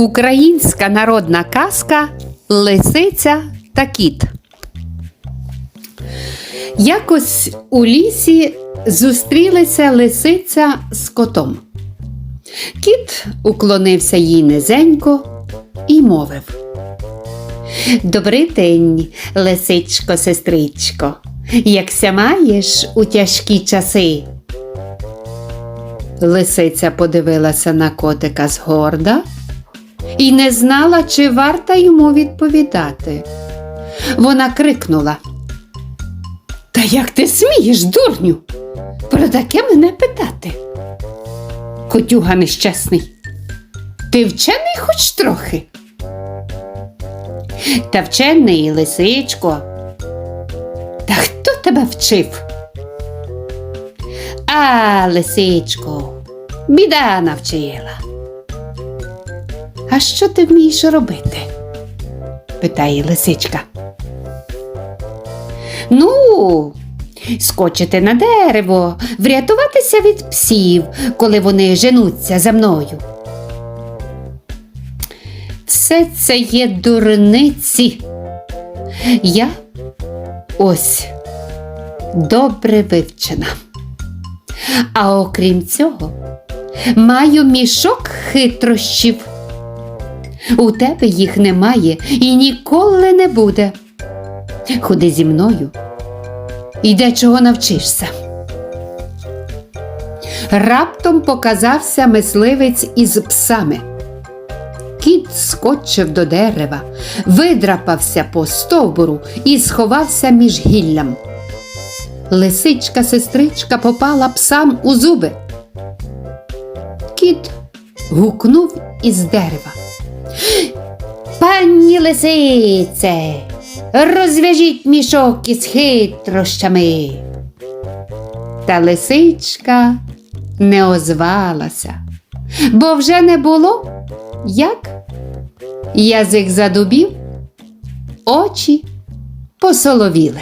Українська народна казка Лисиця та кіт. Якось у лісі зустрілися лисиця з котом. Кіт уклонився їй низенько і мовив. Добрий день, лисичко, сестричко, якся маєш у тяжкі часи. Лисиця подивилася на котика згорда і не знала, чи варта йому відповідати. Вона крикнула. Та як ти смієш, дурню? Про таке мене питати? Котюга нещасний. Ти вчений хоч трохи? Та вчений, лисичко. Та хто тебе вчив? А, лисичко, біда навчила. А що ти вмієш робити? питає лисичка. Ну, скочити на дерево, врятуватися від псів, коли вони женуться за мною. Все це є дурниці. Я ось добре вивчена. А окрім цього, маю мішок хитрощів. У тебе їх немає і ніколи не буде. Ходи зі мною і дечого навчишся. Раптом показався мисливець із псами. Кіт скочив до дерева, видрапався по стовбуру і сховався між гіллям. Лисичка сестричка попала псам у зуби. Кіт гукнув із дерева. Пані лисице, розв'яжіть мішок із хитрощами. Та лисичка не озвалася, бо вже не було як язик задубів, очі посоловіли.